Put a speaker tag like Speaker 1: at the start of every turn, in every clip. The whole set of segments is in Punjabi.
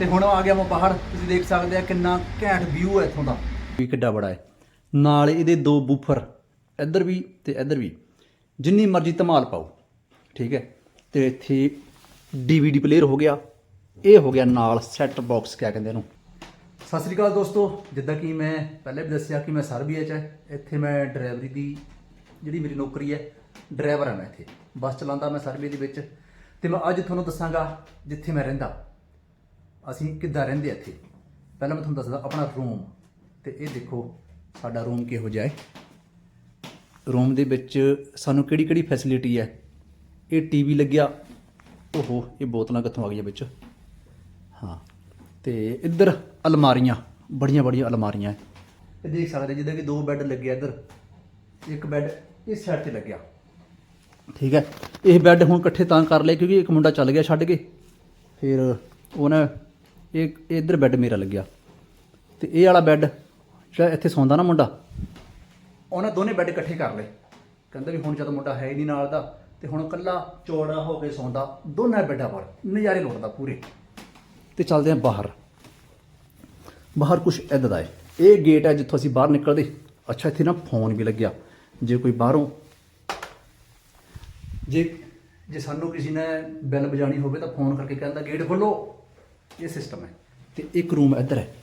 Speaker 1: ਤੇ ਹੁਣ ਆ ਗਿਆ ਮੈਂ ਬਾਹਰ। ਤੁਸੀਂ ਦੇਖ ਸਕਦੇ ਆ ਕਿੰਨਾ ਘੈਂਟ ਵਿਊ ਹੈ ਇੱਥੋਂ ਦਾ। ਵੀ ਕਿੱਡਾ ਬੜਾ ਹੈ। ਨਾਲ ਇਹਦੇ ਦੋ ਬੂਫਰ ਇੱਧਰ ਵੀ ਤੇ ਇੱਧਰ ਵੀ। ਜਿੰਨੀ ਮਰਜ਼ੀ ਧਮਾਲ ਪਾਓ ਠੀਕ ਹੈ। ਤੇ ਇੱਥੇ ਡੀਵੀਡੀ ਪਲੇਅਰ ਹੋ ਗਿਆ। ਇਹ ਹੋ ਗਿਆ ਨਾਲ ਸੈੱਟ ਬਾਕਸ ਕਿਆ ਕਹਿੰਦੇ ਇਹਨੂੰ? ਸਤਿ ਸ੍ਰੀ ਅਕਾਲ ਦੋਸਤੋ ਜਿੱਦਾਂ ਕਿ ਮੈਂ ਪਹਿਲੇ ਵੀ ਦੱਸਿਆ ਕਿ ਮੈਂ ਸਰਬੀਆ ਚ ਹੈ ਇੱਥੇ ਮੈਂ ਡਰਾਈਵਰੀ ਦੀ ਜਿਹੜੀ ਮੇਰੀ ਨੌਕਰੀ ਹੈ ਡਰਾਈਵਰ ਹਾਂ ਮੈਂ ਇੱਥੇ। ਬੱਸ ਚਲਾਉਂਦਾ ਮੈਂ ਸਰਬੀਆ ਦੇ ਵਿੱਚ। ਤੇ ਮੈਂ ਅੱਜ ਤੁਹਾਨੂੰ ਦੱਸਾਂਗਾ ਜਿੱਥੇ ਮੈਂ ਰਹਿੰਦਾ। ਅਸੀਂ ਕਿੱਦਾਂ ਰਹਿੰਦੇ ਇੱਥੇ? ਪਹਿਲਾਂ ਮੈਂ ਤੁਹਾਨੂੰ ਦੱਸਦਾ, ਆਪਣਾ ਰੂਮ ਤੇ ਇਹ ਦੇਖੋ, ਸਾਡਾ ਰੂਮ ਕਿਹੋ ਜਿਹਾ ਹੈ। ਰੂਮ ਦੇ ਵਿੱਚ ਸਾਨੂੰ ਕਿਹੜੀ ਕਿਹੜੀ ਫੈਸਿਲਿਟੀ ਹੈ? ਇਹ ਟੀਵੀ ਲੱਗਿਆ। ਓਹੋ, ਇਹ ਬੋਤਲਾਂ ਕਿੱਥੋਂ ਆ ਗਈਆਂ ਵਿੱਚ? ਹਾਂ। ਤੇ ਇੱਧਰ ਅਲਮਾਰੀਆਂ, ਬੜੀਆਂ ਬੜੀਆਂ ਅਲਮਾਰੀਆਂ ਇਹ ਦੇਖ ਸਕਦੇ ਜਿੱਦਾਂ ਕਿ ਦੋ ਬੈੱਡ ਲੱਗੇ ਇੱਧਰ, ਇੱਕ ਬੈੱਡ ਇਸ ਸਾਈਡ ਤੇ ਲੱਗਿਆ। ਠੀਕ ਹੈ। ਇਹ ਬੈੱਡ ਹੁਣ ਇਕੱਠੇ ਤਾਂ ਕਰ ਲਏ, ਕਿਉਂਕਿ ਇੱਕ ਮੁੰਡਾ ਚੱਲ ਗਿਆ ਛੱਡ ਕੇ। ਫਿਰ ਉਹਨੇ ਇਹ ਇਹ ਇੱਧਰ ਬੈੱਡ ਮੇਰਾ ਲੱਗਿਆ। ਤੇ ਇਹ ਵਾਲਾ ਬੈੱਡ ਜਿਹੜਾ ਇੱਥੇ ਸੌਂਦਾ ਨਾ ਮੁੰਡਾ, ਉਹਨੇ ਦੋਨੇ ਬੈੱਡ ਇਕੱਠੇ ਕਰ ਲਏ। ਕਹਿੰਦਾ ਵੀ ਹੁਣ ਜਦੋਂ ਮੁੰਡਾ ਹੈ ਹੀ ਨਹੀਂ ਨਾਲ ਦਾ, ਤੇ ਹੁਣ ਕੱਲਾ ਚੌੜਾ ਹੋ ਕੇ ਸੌਂਦਾ, ਦੋਨਾਂ ਬੈੱਡਾਂ ਪਰ ਨਜ਼ਾਰੇ ਲੁੱਟਦਾ ਪੂਰੇ। ਤੇ ਚੱਲਦੇ ਹਾਂ ਬਾਹਰ। ਬਾਹਰ ਕੁਝ ਇੱਦਾਂ ਦਾ ਹੈ। ਇਹ ਗੇਟ ਹੈ ਜਿੱਥੋਂ ਅਸੀਂ ਬਾਹਰ ਨਿਕਲਦੇ। ਅੱਛਾ, ਇੱਥੇ ਨਾ ਫੋਨ ਵੀ ਲੱਗਿਆ। ਜੇ ਕੋਈ ਬਾਹਰੋਂ, ਜੇ ਜੇ ਸਾਨੂੰ ਕਿਸੇ ਨੇ ਬੈਲ ਵਜਾਣੀ ਹੋਵੇ ਤਾਂ ਫੋਨ ਕਰਕੇ ਕਹਿੰਦਾ ਗੇਟ ਖੋਲੋ ਇਹ ਸਿਸਟਮ ਹੈ ਤੇ ਇੱਕ ਰੂਮ ਇੱਧਰ ਹੈ।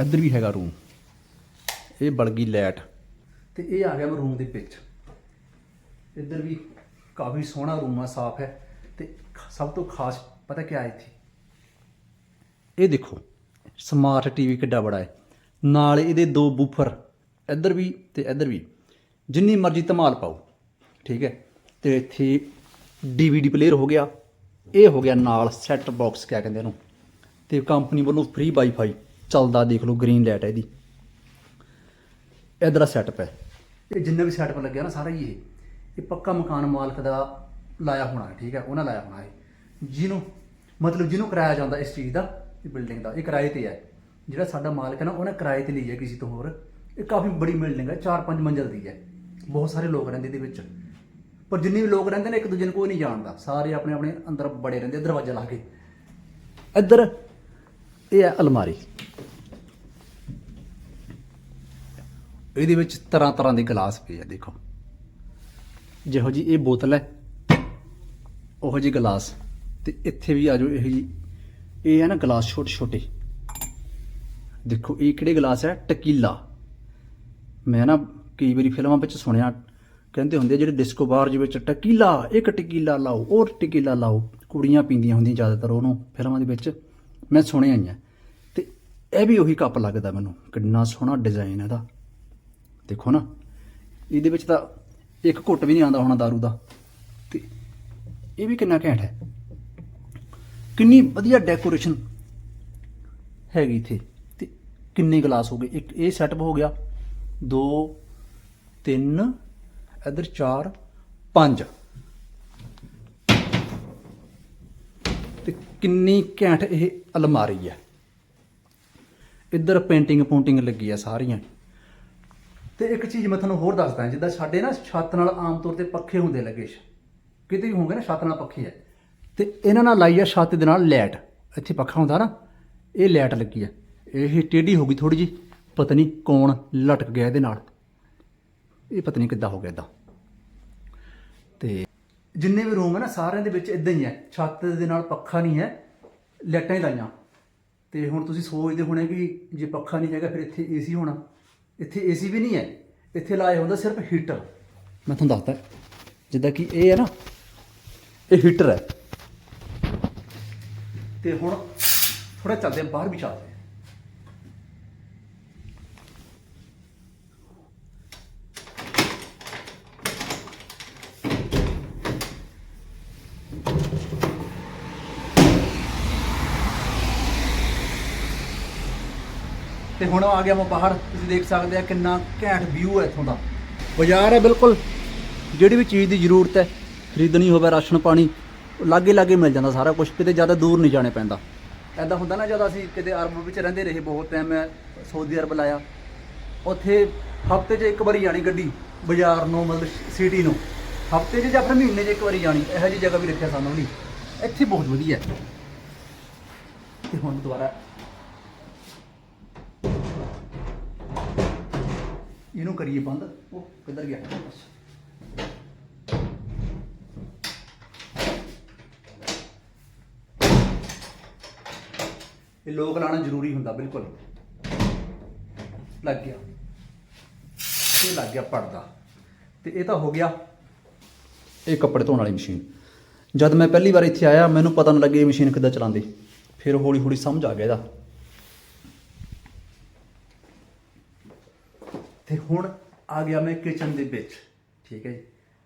Speaker 1: ਇੱਧਰ ਵੀ ਹੈਗਾ ਰੂਮ ਇਹ ਬਲਗੀ ਲੈਟ ਤੇ ਇਹ ਆ ਗਿਆ ਮੈਂ ਰੂਮ ਦੇ ਵਿੱਚ। ਇੱਧਰ ਵੀ ਕਾਫੀ ਸੋਹਣਾ ਰੂਮ ਆ, ਸਾਫ਼ ਹੈ। ਤੇ ਸਭ ਤੋਂ ਖਾਸ ਪਤਾ ਕੀ ਹੈ ਇੱਥੇ? ਇਹ ਦੇਖੋ ਸਮਾਰਟ ਟੀਵੀ ਕਿੱਡਾ ਬੜਾ ਹੈ। ਨਾਲ ਇਹਦੇ ਦੋ ਬੂਫਰ ਇੱਧਰ ਵੀ ਤੇ ਇੱਧਰ ਵੀ। ਜਿੰਨੀ ਮਰਜ਼ੀ ਧਮਾਲ ਪਾਓ, ਠੀਕ ਹੈ। ਤੇ ਇੱਥੇ ਡੀਵੀਡੀ ਪਲੇਅਰ ਹੋ ਗਿਆ। ਇਹ ਹੋ ਗਿਆ ਨਾਲ ਸੈੱਟ ਬਾਕਸ ਕਿਆ ਕਹਿੰਦੇ ਇਹਨੂੰ? ਤੇ ਕੰਪਨੀ ਵੱਲੋਂ ਫ੍ਰੀ ਵਾਈਫਾਈ ਚੱਲਦਾ, ਦੇਖ ਲਓ ਗ੍ਰੀਨ ਲਾਈਟ ਹੈ ਇਹਦੀ। ਇਧਰ ਸੈਟਅਪ ਹੈ ਇਹ ਜਿੰਨਾ ਵੀ ਸੈਟਅਪ ਲੱਗਿਆ ਨਾ ਸਾਰਾ ਹੀ ਇਹ। ਇਹ ਪੱਕਾ ਮਕਾਨ ਮਾਲਕ ਦਾ ਲਾਇਆ ਹੋਣਾ ਹੈ, ਠੀਕ ਹੈ, ਉਹਨਾਂ ਲਾਇਆ ਹੋਣਾ ਹੈ। ਜਿਹਨੂੰ, ਮਤਲਬ ਜਿਹਨੂੰ ਕਿਰਾਇਆ ਜਾਂਦਾ ਇਸ ਚੀਜ਼ ਦਾ, ਇਹ ਬਿਲਡਿੰਗ ਦਾ, ਇਹ ਕਿਰਾਏ ਤੇ ਹੈ। ਜਿਹੜਾ ਸਾਡਾ ਮਾਲਕ ਹੈ ਨਾ, ਉਹਨੇ ਕਿਰਾਏ ਤੇ ਲਈ ਹੈ ਕਿਸੇ ਤੋਂ ਹੋਰ। ਇਹ ਕਾਫੀ ਬੜੀ ਬਿਲਡਿੰਗ ਹੈ 4-5 ਮੰਜ਼ਿਲ ਦੀ ਹੈ। ਬਹੁਤ ਸਾਰੇ ਲੋਕ ਰਹਿੰਦੇ ਇਹਦੇ ਵਿੱਚ। ਪਰ ਜਿੰਨੇ ਵੀ ਲੋਕ ਰਹਿੰਦੇ ਨੇ, ਇੱਕ ਦੂਜੇ ਨੂੰ ਕੋਈ ਨਹੀਂ ਜਾਣਦਾ। ਸਾਰੇ ਆਪਣੇ ਆਪਣੇ ਅੰਦਰ ਬੜੇ ਰਹਿੰਦੇ, ਦਰਵਾਜ਼ਾ ਲਾ ਕੇ। ਇੱਧਰ, ਇਹ ਹੈ ਅਲਮਾਰੀ। ਇਹਦੇ ਵਿੱਚ ਤਰ੍ਹਾਂ ਤਰ੍ਹਾਂ ਦੇ ਗਲਾਸ ਪਏ ਆ, ਦੇਖੋ। ਜਿਹੋ ਜੀ ਇਹ ਬੋਤਲ ਹੈ, ਉਹੋ ਜੀ ਗਲਾਸ। ਤੇ ਇੱਥੇ ਵੀ ਆ ਜਾਓ, ਇਹ ਜੀ ਇਹ ਹੈ ਨਾ ਗਲਾਸ ਛੋਟੇ ਛੋਟੇ ਦੇਖੋ, ਇਹ ਕਿਹੜੇ ਗਲਾਸ ਹੈ? ਟਕੀਲਾ। ਮੈਂ ਨਾ ਕਈ ਵਾਰੀ ਫਿਲਮਾਂ ਵਿੱਚ ਸੁਣਿਆ ਕਹਿੰਦੇ ਹੁੰਦੇ ਆ, ਜਿਹੜੇ ਡਿਸਕੋ ਬਾਰ ਦੇ ਵਿੱਚ ਟਕੀਲਾ, ਇੱਕ ਟਕੀਲਾ ਲਾਓ ਉਹ ਟਕੀਲਾ ਲਾਓ, ਕੁੜੀਆਂ ਪੀਂਦੀਆਂ ਹੁੰਦੀਆਂ ਜ਼ਿਆਦਾਤਰ ਉਹਨੂੰ ਫਿਲਮਾਂ ਦੇ ਵਿੱਚ, ਮੈਂ ਸੁਣਿਆ ਹੀ ਆ। ਤੇ ਇਹ ਵੀ ਉਹੀ ਕੱਪ ਲੱਗਦਾ ਮੈਨੂੰ, ਕਿੰਨਾ ਸੋਹਣਾ ਡਿਜ਼ਾਈਨ ਇਹਦਾ। ਦੇਖੋ ਨਾ, ਇਹਦੇ ਵਿੱਚ ਤਾਂ ਇੱਕ ਘੁੱਟ ਵੀ ਨਹੀਂ ਆਉਂਦਾ ਹੋਣਾ दारू ਦਾ। ਤੇ ਇਹ ਵੀ ਕਿੰਨਾ ਘੈਂਟ ਹੈ। ਕਿੰਨੀ ਵਧੀਆ ਡੈਕੋਰੇਸ਼ਨ ਹੈਗੀ ਇੱਥੇ। ਤੇ ਕਿੰਨੇ ਗਲਾਸ ਹੋ ਗਏ? ਇੱਕ ਇਹ ਸੈਟਅਪ ਹੋ ਗਿਆ 2 3 ਇਧਰ 4 5 ਤੇ ਕਿੰਨੀ ਘੈਂਟ ਇਹ ਅਲਮਾਰੀ ਹੈ। ਇੱਧਰ ਪੇਂਟਿੰਗ ਪੂੰਟਿੰਗ ਲੱਗੀ ਆ ਸਾਰੀਆਂ। ਤੇ ਇੱਕ ਚੀਜ਼ ਮੈਂ ਤੁਹਾਨੂੰ ਹੋਰ ਦੱਸਦਾ, ਜਿੱਦਾਂ ਸਾਡੇ ਨਾ ਛੱਤ ਨਾਲ ਆਮ ਤੌਰ ਤੇ ਪੱਖੇ ਹੁੰਦੇ ਲੱਗੇ ਕਿਤੇ ਵੀ ਹੋਣਗੇ ਨਾ, ਛੱਤ ਨਾਲ ਪੱਖੇ ਹੈ ਤੇ ਇਹਨਾਂ ਨਾਲ ਲਾਈ ਆ ਛੱਤ ਦੇ ਨਾਲ ਲਾਈਟ। ਇੱਥੇ ਪੱਖਾ ਹੁੰਦਾ ਨਾ, ਇਹ ਲਾਈਟ ਲੱਗੀ ਆ। ਇਹ ਟੇਢੀ ਹੋ ਗਈ ਥੋੜੀ ਜੀ ਪਤਾ ਨਹੀਂ ਕੌਣ ਲਟਕ ਗਿਆ ਇਹਦੇ ਨਾਲ। ਇਹ ਪਤਾ ਨਹੀਂ ਕਿੱਦਾਂ ਹੋ ਗਿਆ ਇਦਾਂ ਤੇ ਜਿੰਨੇ ਵੀ ਰੂਮ ਹੈ ਨਾ, ਸਾਰਿਆਂ ਦੇ ਵਿੱਚ ਇਦਾਂ ਹੀ ਹੈ। ਛੱਤ ਦੇ ਨਾਲ ਪੱਖਾ ਨਹੀਂ ਹੈ, ਲਾਈਟਾਂ ਹੀ ਲਾਈਆਂ। ਤੇ ਹੁਣ ਤੁਸੀਂ ਸੋਚਦੇ ਹੋਣੇ ਕਿ ਜੇ ਪੱਖਾ ਨਹੀਂ ਹੈਗਾ, ਫਿਰ ਇੱਥੇ ਏਸੀ ਹੋਣਾ। ਇੱਥੇ ਏਸੀ ਵੀ ਨਹੀਂ ਹੈ। ਇੱਥੇ ਲਾਇਆ ਹੁੰਦਾ ਸਿਰਫ ਹੀਟਰ। ਮੈਂ ਤੁਹਾਨੂੰ ਦੱਸਦਾ, ਜਿੱਦਾਂ ਕਿ ਇਹ ਹੈ ਨਾ, ਇਹ ਹੀਟਰ ਹੈ। ਤੇ ਹੁਣ ਥੋੜਾ ਚੱਲਦੇ ਬਾਹਰ ਵੀ ਚੱਲਦੇ ਤੇ ਹੁਣ ਆ ਗਿਆ ਮੈਂ ਬਾਹਰ ਤੁਸੀਂ ਦੇਖ ਸਕਦੇ ਆ ਕਿੰਨਾ ਘੈਂਟ ਵਿਊ ਹੈ ਇੱਥੋਂ ਦਾ। ਬਾਜ਼ਾਰ ਹੈ ਬਿਲਕੁਲ। ਜਿਹੜੀ ਵੀ ਚੀਜ਼ ਦੀ ਜ਼ਰੂਰਤ ਹੈ ਖਰੀਦਣੀ ਹੋਵੇ ਰਾਸ਼ਨ ਪਾਣੀ ਲਾਗੇ ਲਾਗੇ ਮਿਲ ਜਾਂਦਾ ਸਾਰਾ ਕੁਝ ਕਿਤੇ ਜ਼ਿਆਦਾ ਦੂਰ ਨਹੀਂ ਜਾਣੇ ਪੈਂਦਾ। ਐਦਾਂ ਹੁੰਦਾ ਨਾ ਜਦੋਂ ਅਸੀਂ ਕਿਤੇ ਅਰਬ ਵਿੱਚ ਰਹਿੰਦੇ ਰਹੇ ਬਹੁਤ ਟਾਈਮ ਮੈਂ ਸਾਊਦੀ ਅਰਬ ਲਾਇਆ। ਉੱਥੇ ਹਫ਼ਤੇ 'ਚ ਇੱਕ ਵਾਰੀ ਜਾਣੀ ਗੱਡੀ ਬਾਜ਼ਾਰ ਨੂੰ ਮਤਲਬ ਸਿਟੀ ਨੂੰ। ਹਫ਼ਤੇ 'ਚ ਜਾਂ ਫਿਰ ਮਹੀਨੇ 'ਚ ਇੱਕ ਵਾਰੀ ਜਾਣੀ ਇਹੋ ਜਿਹੀ ਜਗ੍ਹਾ ਵੀ ਰੱਖਿਆ ਸਾਨੂੰ ਨਹੀਂ ਇੱਥੇ ਬਹੁਤ ਵਧੀਆ ਹੈ। ਤੇ ਹੁਣ ਦੁਬਾਰਾ ਇਹਨੂੰ ਕਰੀਏ ਬੰਦ। ਉਹ ਕਿੱਧਰ ਗਿਆ? ਬਸ। ਇਹ ਲੋਕ ਲਾਣਾ ਜ਼ਰੂਰੀ ਹੁੰਦਾ, ਬਿਲਕੁਲ। ਲੱਗ ਗਿਆ। ਇਹ ਲੱਗ ਗਿਆ ਪੜਦਾ ਤੇ ਇਹ ਤਾਂ ਹੋ ਗਿਆ ਇਹ ਕੱਪੜੇ ਧੋਣ ਵਾਲੀ ਮਸ਼ੀਨ। ਜਦ ਮੈਂ ਪਹਿਲੀ ਵਾਰ ਇੱਥੇ ਆਇਆ, ਮੈਨੂੰ ਪਤਾ ਨਹੀਂ ਲੱਗਿਆ ਇਹ ਮਸ਼ੀਨ ਕਿੱਦਾਂ ਚਲਾਉਂਦੀ। ਫਿਰ ਹੌਲੀ ਹੌਲੀ ਸਮਝ ਆ ਗਿਆ ਇਹਦਾ। ਤੇ ਹੁਣ ਆ ਗਿਆ ਮੈਂ ਕਿਚਨ ਦੇ ਵਿੱਚ। ਠੀਕ ਹੈ ਜੀ।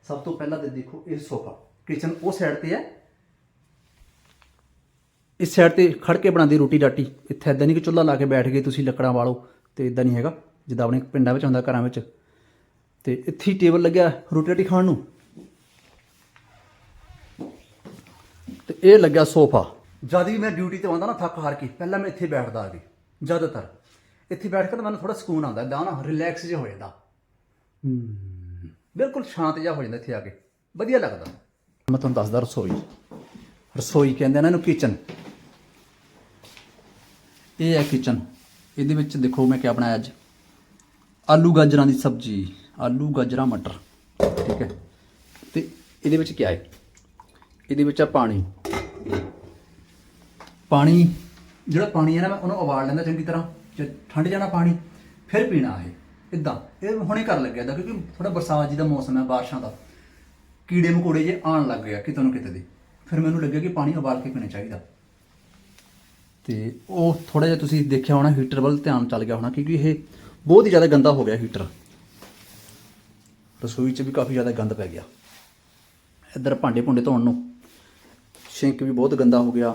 Speaker 1: ਸਭ ਤੋਂ ਪਹਿਲਾਂ ਤੇ ਦੇਖੋ ਇਹ ਸੋਫਾ। ਕਿਚਨ ਉਹ ਸਾਈਡ ਤੇ ਹੈ। ਇਸ ਸਾਈਡ ਤੇ ਖੜ ਕੇ ਬਣਾਉਂਦੀ ਰੋਟੀ ਡਾਟੀ ਇੱਥੇ ਐਦਾਂ ਨਹੀਂ ਕਿ ਚੁੱਲ੍ਹਾ ਲਾ ਕੇ ਬੈਠ ਗਏ ਤੁਸੀਂ ਲੱਕੜਾਂ ਵਾਲੋ ਤੇ ਇਦਾਂ ਨਹੀਂ ਹੈਗਾ। ਜਿੱਦਾਂ ਆਪਣੇ ਪਿੰਡਾਂ ਵਿੱਚ ਹੁੰਦਾ, ਘਰਾਂ ਵਿੱਚ। ਤੇ ਇੱਥੇ ਟੇਬਲ ਲੱਗਿਆ ਰੋਟੀ ਡਾਟੀ ਖਾਣ ਨੂੰ। ਤੇ ਇਹ ਲੱਗਿਆ ਸੋਫਾ। ਜਦ ਵੀ ਮੈਂ ਡਿਊਟੀ ਤੇ ਆਉਂਦਾ ਨਾ, ਥੱਕ ਹਾਰ ਕੇ, ਪਹਿਲਾਂ ਮੈਂ ਇੱਥੇ ਬੈਠਦਾ ਆ ਕੇ, ਜ਼ਿਆਦਾਤਰ। ਇੱਥੇ ਬੈਠ ਕੇ ਤਾਂ ਮੈਨੂੰ ਥੋੜਾ ਸਕੂਨ ਆਉਂਦਾ ਏਦਾਂ ਨਾ ਰਿਲੈਕਸ ਜਿਹਾ ਹੋ ਜਾਂਦਾ। ਬਿਲਕੁਲ ਸ਼ਾਂਤ ਜਿਹਾ ਹੋ ਜਾਂਦਾ ਇੱਥੇ ਆ ਕੇ। ਵਧੀਆ ਲੱਗਦਾ। ਮੈਂ ਤੁਹਾਨੂੰ ਦੱਸਦਾ ਰਸੋਈ। ਰਸੋਈ ਕਹਿੰਦੇ ਨੇ ਇਹਨੂੰ ਕਿਚਨ ਇਹ ਹੈ ਕਿਚਨ ਇਹਦੇ ਵਿੱਚ ਦੇਖੋ ਮੈਂ ਕਿਆ ਬਣਾਇਆ ਅੱਜ। ਆਲੂ ਗਾਜਰਾਂ ਦੀ ਸਬਜ਼ੀ ਆਲੂ ਗਾਜਰਾਂ ਮਟਰ ਠੀਕ ਹੈ। ਤੇ ਇਹਦੇ ਵਿੱਚ ਕਿਆ ਹੈ? ਇਹਦੇ ਵਿੱਚ ਆ ਪਾਣੀ। ਪਾਣੀ ਜਿਹੜਾ ਪਾਣੀ ਹੈ ਨਾ ਮੈਂ ਉਹਨੂੰ ਉਬਾਲ ਲੈਂਦਾ ਚੰਗੀ ਤਰ੍ਹਾਂ। ਜੇ ਠੰਡ ਜਾਣਾ ਪਾਣੀ, ਫਿਰ ਪੀਣਾ ਇਹ ਇਦਾਂ ਇਹ ਹੁਣੇ ਕਰ ਲੱਗਿਆ ਦਾ ਕਿਉਂਕਿ ਥੋੜਾ ਬਰਸਾਤ ਜੀ ਦਾ ਮੌਸਮ ਹੈ ਬਾਰਿਸ਼ਾਂ ਦਾ। ਕੀੜੇ ਮਕੌੜੇ ਜੇ ਆਣ ਲੱਗ ਗਿਆ ਕਿਤੇ ਨੂੰ ਕਿਤੇ ਦੇ, ਫਿਰ ਮੈਨੂੰ ਲੱਗਿਆ ਕਿ ਪਾਣੀ ਉਬਾਲ ਕੇ ਪੀਣਾ ਚਾਹੀਦਾ। ਤੇ ਉਹ ਥੋੜਾ ਜਿਹਾ ਤੁਸੀਂ ਦੇਖਿਆ ਹੋਣਾ ਹੀਟਰ ਵੱਲ ਧਿਆਨ ਚੱਲ ਗਿਆ ਹੋਣਾ ਕਿਉਂਕਿ ਇਹ ਬਹੁਤ ਹੀ ਜ਼ਿਆਦਾ ਗੰਦਾ ਹੋ ਗਿਆ ਹੀਟਰ ਰਸੋਈ 'ਚ ਵੀ ਕਾਫੀ ਜ਼ਿਆਦਾ ਗੰਦ ਪੈ ਗਿਆ। ਇੱਧਰ ਭਾਂਡੇ ਭੁੰਡੇ ਧੋਣ ਨੂੰ। ਸਿੰਕ ਵੀ ਬਹੁਤ ਗੰਦਾ ਹੋ ਗਿਆ।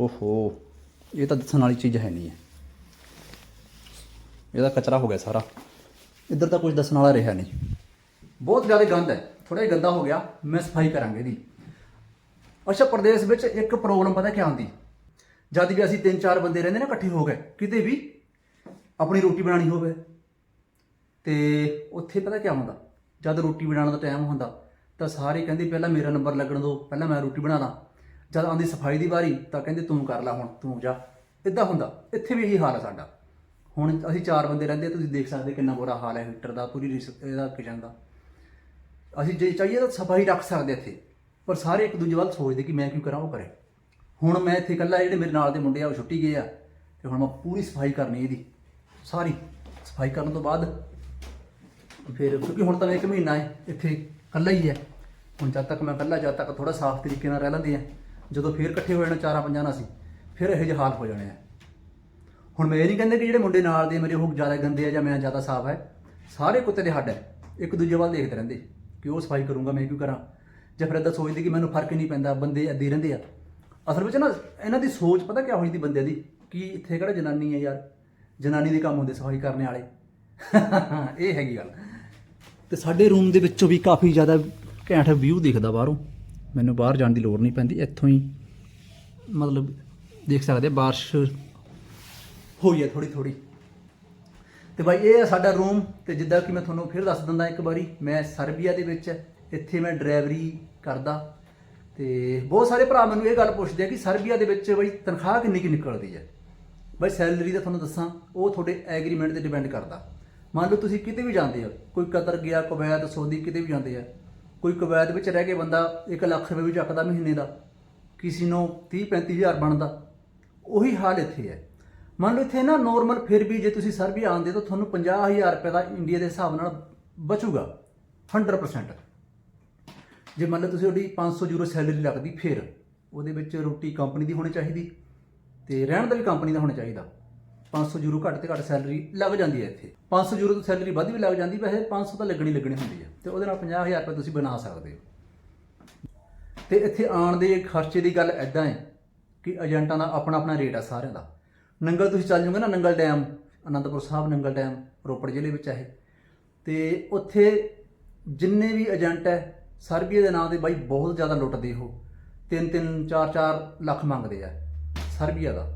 Speaker 1: ਓਹੋ। ਇਹ ਤਾਂ ਦੱਸਣ ਵਾਲੀ ਚੀਜ਼ ਹੈ ਨਹੀਂ ਹੈ। ਇਹਦਾ ਕਚਰਾ ਹੋ ਗਿਆ ਸਾਰਾ। ਇੱਧਰ ਤਾਂ ਕੁਝ ਦੱਸਣ ਵਾਲਾ ਰਿਹਾ ਨਹੀਂ। ਬਹੁਤ ਜ਼ਿਆਦਾ ਗੰਦ ਹੈ। ਥੋੜਾ ਜਿਹਾ ਗੰਦਾ ਹੋ ਗਿਆ। ਮੈਂ ਸਫ਼ਾਈ ਕਰਾਂਗੇ ਇਹਦੀ। ਅੱਛਾ, ਪ੍ਰਦੇਸ਼ ਵਿੱਚ ਇੱਕ ਪ੍ਰੋਬਲਮ ਪਤਾ ਕੀ ਆਉਂਦੀ? ਜਦ ਵੀ ਅਸੀਂ ਤਿੰਨ ਚਾਰ ਬੰਦੇ ਰਹਿੰਦੇ ਨਾ ਇਕੱਠੇ ਹੋ ਗਏ ਕਿਤੇ ਵੀ ਆਪਣੀ ਰੋਟੀ ਬਣਾਣੀ ਹੋਵੇ, ਤੇ ਉੱਥੇ ਪਤਾ ਕੀ ਹੁੰਦਾ? ਜਦ ਰੋਟੀ ਬਣਾਉਣ ਦਾ ਟਾਈਮ ਹੁੰਦਾ, ਤਾਂ ਸਾਰੇ ਕਹਿੰਦੇ, ਪਹਿਲਾਂ ਮੇਰਾ ਨੰਬਰ ਲੱਗਣ ਦਿਓ। ਪਹਿਲਾਂ ਮੈਂ ਰੋਟੀ ਬਣਾ ਲਾਂ। ਜਦ ਆਉਂਦੀ ਸਫ਼ਾਈ ਦੀ ਵਾਰੀ ਤਾਂ ਕਹਿੰਦੇ ਤੂੰ ਕਰ ਲੈ ਹੁਣ, ਤੂੰ ਜਾ। ਇਦਾਂ ਹੁੰਦਾ। ਇੱਥੇ ਵੀ ਇਹੀ ਹਾਲ ਹੈ ਸਾਡਾ। ਹੁਣ ਅਸੀਂ ਚਾਰ ਬੰਦੇ ਰਹਿੰਦੇ ਤੁਸੀਂ ਦੇਖ ਸਕਦੇ ਕਿੰਨਾ ਬੁਰਾ ਹਾਲ ਹੈ ਹੀਟਰ ਦਾ, ਪੂਰੀ ਰਿਸ- ਇਹਦਾ ਕਿਚਨ ਦਾ। ਅਸੀਂ ਜੇ ਚਾਹੀਏ ਤਾਂ ਸਫ਼ਾਈ ਰੱਖ ਸਕਦੇ ਇੱਥੇ। ਪਰ ਸਾਰੇ ਇੱਕ ਦੂਜੇ ਵੱਲ ਸੋਚਦੇ ਕਿ ਮੈਂ ਕਿਉਂ ਕਰਾਂ, ਉਹ ਕਰੇ। ਹੁਣ ਮੈਂ ਇੱਥੇ ਇਕੱਲਾ, ਜਿਹੜੇ ਮੇਰੇ ਨਾਲ ਦੇ ਮੁੰਡੇ ਆ, ਉਹ ਛੁੱਟੀ ਗਏ ਆ। ਤੇ ਹੁਣ ਮੈਂ ਪੂਰੀ ਸਫ਼ਾਈ ਕਰਨੀ ਇਹਦੀ। ਸਾਰੀ ਸਫ਼ਾਈ ਕਰਨ ਤੋਂ ਬਾਅਦ ਫਿਰ, ਕਿਉਂਕਿ ਹੁਣ ਤਾਂ ਮੈਂ ਇੱਕ ਮਹੀਨਾ ਹੈ, ਇੱਥੇ ਇਕੱਲਾ ਹੀ ਹੈ। ਹੁਣ ਜਦ ਤੱਕ ਮੈਂ ਇਕੱਲਾ, ਜਦ ਤੱਕ ਥੋੜਾ ਸਾਫ਼ ਤਰੀਕੇ ਨਾਲ ਰਹਿ ਲੈਂਦੇ ਆ ਜਦੋਂ ਫਿਰ ਇਕੱਠੇ ਹੋ ਜਾਣਾ, ਚਾਰਾਂ ਪੰਜਾਂ ਨਾਲ ਅਸੀਂ, ਫਿਰ ਇਹੋ ਜਿਹੇ ਹਾਲ ਹੋ ਜਾਣੇ ਆ। ਹੁਣ ਮੈਂ ਇਹ ਨਹੀਂ ਕਹਿੰਦਾ ਕਿ ਜਿਹੜੇ ਮੁੰਡੇ ਨਾਲ ਦੇ ਮੇਰੇ ਉਹ ਜ਼ਿਆਦਾ ਗੰਦੇ ਆ ਜਾਂ ਮੈਂ ਜ਼ਿਆਦਾ ਸਾਫ਼ ਹੈ ਸਾਰੇ ਕੁੱਤੇ ਦੇ ਹੱਡ ਹੈ ਇੱਕ ਦੂਜੇ ਵੱਲ ਦੇਖਦੇ ਰਹਿੰਦੇ, ਕਿ ਉਹ ਸਫ਼ਾਈ ਕਰੂੰਗਾ ਮੈਂ, ਕਿਉਂ ਕਰਾਂ? ਜਾਂ ਫਿਰ ਏਦਾਂ ਸੋਚਦੇ ਕਿ ਮੈਨੂੰ ਫ਼ਰਕ ਹੀ ਨਹੀਂ ਪੈਂਦਾ, ਬੰਦੇ ਏਦਾਂ ਹੀ ਰਹਿੰਦੇ ਆ। ਅਸਲ ਵਿੱਚ ਨਾ, ਇਹਨਾਂ ਦੀ ਸੋਚ ਪਤਾ ਕਿਆ ਹੋਈ ਦੀ ਬੰਦੇ ਦੀ? ਕਿ ਇੱਥੇ ਕਿਹੜਾ ਜਨਾਨੀ ਹੈ ਯਾਰ, ਜਨਾਨੀ ਦੇ ਕੰਮ ਹੁੰਦੇ ਸਫ਼ਾਈ ਕਰਨ ਵਾਲੇ। ਇਹ ਹੈਗੀ ਗੱਲ। ਤੇ ਸਾਡੇ ਰੂਮ ਦੇ ਵਿੱਚੋਂ ਵੀ ਕਾਫੀ ਜ਼ਿਆਦਾ ਘੈਂਟ ਵਿਊ ਦਿਖਦਾ ਬਾਹਰੋਂ। ਮੈਨੂੰ ਬਾਹਰ ਜਾਣ ਦੀ ਲੋੜ ਨਹੀਂ ਪੈਂਦੀ, ਇੱਥੋਂ ਹੀ ਮਤਲਬ ਦੇਖ ਸਕਦੇ ਆ, ਬਾਰਿਸ਼ ਹੋਈ ਹੈ ਥੋੜੀ ਥੋੜੀ ਤੇ ਬਾਈ, ਇਹ ਹੈ ਸਾਡਾ ਰੂਮ ਤੇ ਜਿੱਦਾਂ ਕਿ ਮੈਂ ਤੁਹਾਨੂੰ ਫਿਰ ਦੱਸ ਦਿੰਦਾ ਇੱਕ ਵਾਰੀ, ਮੈਂ ਸਰਬੀਆ ਦੇ ਵਿੱਚ ਇੱਥੇ ਮੈਂ ਡਰਾਈਵਰੀ ਕਰਦਾ। ਤੇ ਬਹੁਤ ਸਾਰੇ ਭਰਾ ਮੈਨੂੰ ਇਹ ਗੱਲ ਪੁੱਛਦੇ ਆ ਕਿ ਸਰਬੀਆ ਦੇ ਵਿੱਚ ਬਈ ਤਨਖਾਹ ਕਿੰਨੀ ਕੀ ਨਿਕਲਦੀ ਹੈ ਬਈ ਸੈਲਰੀ ਦਾ ਤੁਹਾਨੂੰ ਦੱਸਾਂ, ਉਹ ਤੁਹਾਡੇ ਐਗਰੀਮੈਂਟ ਤੇ ਡਿਪੈਂਡ ਕਰਦਾ। ਮੰਨ ਲਓ ਤੁਸੀਂ ਕਿਤੇ ਵੀ ਜਾਂਦੇ ਹੋ ਕੋਈ ਕਤਰ ਗਿਆ, ਕੁਵੈਤ, ਸਊਦੀ ਕਿਤੇ ਵੀ ਜਾਂਦੇ ਆ ਕੋਈ ਕਵੈਤ ਵਿੱਚ ਰਹਿ ਕੇ ਬੰਦਾ 1 ਲੱਖ ਰੁਪਏ ਵੀ ਚੱਕਦਾ ਮਹੀਨੇ ਦਾ, ਕਿਸੇ ਨੂੰ 30 35000 ਬਣਦਾ, ਉਹੀ ਹਾਲ ਇੱਥੇ ਹੈ। ਮੰਨ ਲਓ ਇੱਥੇ ਨਾ ਨੋਰਮਲ ਫਿਰ ਵੀ ਜੇ ਤੁਸੀਂ ਸਰਬੀਆ ਆਉਂਦੇ ਤਾਂ ਤੁਹਾਨੂੰ 50000 ਰੁਪਏ ਦਾ ਇੰਡੀਆ ਦੇ ਹਿਸਾਬ ਨਾਲ ਬਚੂਗਾ 100% ਜੇ ਮੰਨ ਲਓ ਤੁਸੀਂ ਉਹਦੀ 500 ਯੂਰੋ ਸੈਲਰੀ ਲੱਗਦੀ ਫਿਰ, ਉਹਦੇ ਵਿੱਚ ਰੋਟੀ ਕੰਪਨੀ ਦੀ ਹੋਣੀ ਚਾਹੀਦੀ ਤੇ ਰਹਿਣ ਦਾ ਵੀ ਕੰਪਨੀ ਦਾ ਹੋਣਾ ਚਾਹੀਦਾ। 500 ਯੂਰੋ ਘੱਟ ਤੇ ਘੱਟ ਸੈਲਰੀ ਲੱਗ ਜਾਂਦੀ ਹੈ ਇੱਥੇ। 500 ਯੂਰੋ ਤੋਂ ਸੈਲਰੀ ਵੱਧ ਵੀ ਲੱਗ ਜਾਂਦੀ, ਵੈਸੇ 500 ਤਾਂ ਲੱਗਣੀ ਲੱਗਣੀ ਹੁੰਦੀ ਹੈ। ਤੇ ਉਹਦੇ ਨਾਲ 50000 ਰੁਪਏ ਤੁਸੀਂ ਬਣਾ ਸਕਦੇ ਹੋ। ਤੇ ਇੱਥੇ ਆਉਣ ਦੇ ਖਰਚੇ ਦੀ ਗੱਲ ਐਦਾਂ ਹੈ ਕਿ ਏਜੰਟਾਂ ਦਾ ਆਪਣਾ ਆਪਣਾ ਰੇਟ ਆ ਸਾਰਿਆਂ ਦਾ। ਨੰਗਲ ਤੁਸੀਂ ਚੱਲ ਜਾਓਗੇ ਨਾ ਨੰਗਲ ਡੈਮ, ਅਨੰਦਪੁਰ ਸਾਹਿਬ ਨੰਗਲ ਡੈਮ, ਰੋਪੜ ਜ਼ਿਲ੍ਹੇ ਵਿੱਚ ਹੈ ਤੇ ਉੱਥੇ ਜਿੰਨੇ ਵੀ ਏਜੰਟ ਹੈ ਸਰਬੀਆ ਦੇ ਨਾਂ ਦੇ ਬਾਈ ਬਹੁਤ ਜ਼ਿਆਦਾ ਲੁੱਟਦੇ ਉਹ। 3-3 4-4 ਲੱਖ ਮੰਗਦੇ ਆ ਸਰਬੀਆ ਦਾ।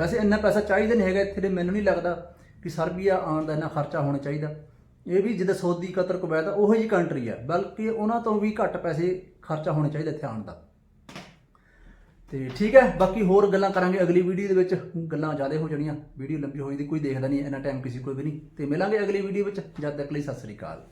Speaker 1: ਵੈਸੇ ਇੰਨਾ ਪੈਸਾ ਚਾਹੀਦਾ ਨਹੀਂ ਹੈਗਾ ਇੱਥੇ ਦੇ ਮੈਨੂੰ ਨਹੀਂ ਲੱਗਦਾ ਕਿ ਸਰਬੀਆ ਆਉਣ ਦਾ ਇੰਨਾ ਖਰਚਾ ਹੋਣਾ ਚਾਹੀਦਾ। ਇਹ ਵੀ ਜਿੱਦਾਂ ਸੌਦੀ ਕਤਰ, ਕੁਵੈਤ ਆ, ਉਹੋ ਜਿਹੀ ਕੰਟਰੀ ਆ, ਬਲਕਿ ਉਹਨਾਂ ਤੋਂ ਵੀ ਘੱਟ ਪੈਸੇ ਖਰਚਾ ਹੋਣਾ ਚਾਹੀਦਾ ਇੱਥੇ ਆਉਣ ਦਾ। ਤੇ ਠੀਕ ਹੈ, ਬਾਕੀ ਹੋਰ ਗੱਲਾਂ ਕਰਾਂਗੇ ਅਗਲੀ ਵੀਡੀਓ ਦੇ ਵਿੱਚ। ਗੱਲਾਂ ਜ਼ਿਆਦਾ ਹੋ ਜਾਣੀਆਂ ਵੀਡੀਓ ਲੰਬੀ ਹੋ ਜਾਂਦੀ ਕੋਈ ਦੇਖਦਾ ਨਹੀਂ, ਇੰਨਾ ਟਾਈਮ ਕਿਸੇ ਕੋਲ ਵੀ ਨਹੀਂ। ਤੇ ਮਿਲਾਂਗੇ ਅਗਲੀ ਵੀਡੀਓ ਵਿੱਚ। ਜਦ ਤੱਕ ਲਈ ਸਤਿ ਸ੍ਰੀ ਅਕਾਲ।